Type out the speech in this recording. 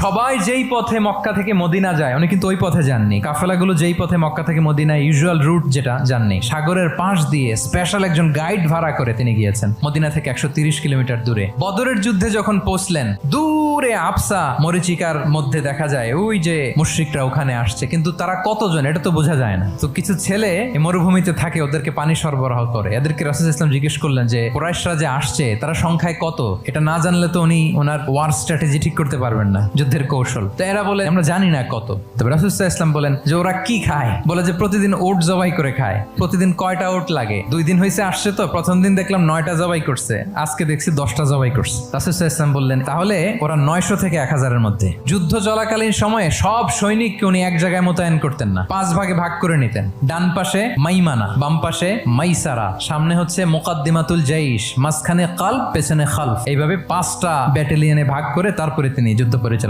সবাই যেই পথে মক্কা থেকে মদিনা যায়, উনি কিন্তু ওই পথে যাননি। কাফেলাগুলো যেই পথে মক্কা থেকে মদিনা ইউজুয়াল রুট যেটা, যাননি। সাগরের পাশ দিয়ে স্পেশাল একজন গাইড ভাড়া করে তিনি গিয়েছেন, মদিনা থেকে একশো কিলোমিটার দূরে। বদরের যুদ্ধে যখন পৌঁছলেন, দূরে আফসা, মরিচিকার মধ্যে দেখা যায়, ওই যে মুশ্রিকরা ওখানে আসছে। কিন্তু তারা কতজন, এটা তো বোঝা যায় না। তো কিছু ছেলে মরুভূমিতে থাকে, ওদেরকে পানি সরবরাহ করে। এদেরকে রাসুল ইসলাম জিজ্ঞেস করলেন যে, কোরাইশরা যে আসছে, তারা সংখ্যায় কত? এটা না জানলে তো উনি ওনার ওয়ার স্ট্র্যাটেজি ঠিক করতে পারবেন না, যুদ্ধের কৌশল। তো এরা বলে, আমরা জানি না কত। তবে রাসুল ইসলাম বলেন যে, ওরা কি খায়? বলে যে, প্রতিদিন ওট জবাই করে খায়। প্রতিদিন কয়টা ওট লাগে? দুই দিন হয়েছে আসছে তো, প্রথম দিন দেখলাম নয়টা জবাই করছে। আজকে দেখছি দশটা জবাই করছে। রাসুল ইসলাম বললেন, তাহলে ওরা নয়শো থেকে এক হাজারের মধ্যে। যুদ্ধ চলাকালীন সময়ে সব সৈনিককে উনি এক জায়গায় মোতায়েন করতেন না। পাঁচ ভাগে ভাগ করে নিতেন। ডান পাশে মাইমানা, বাম পাশে মাইসারা, সামনে হচ্ছে মোকাদ্দিমাতুল জাইশ, মাঝখানে কাল পেছনে খালফ। এইভাবে পাঁচটা ব্যাটালিয়নে ভাগ করে তারপরে তিনি যুদ্ধ পরিচালনা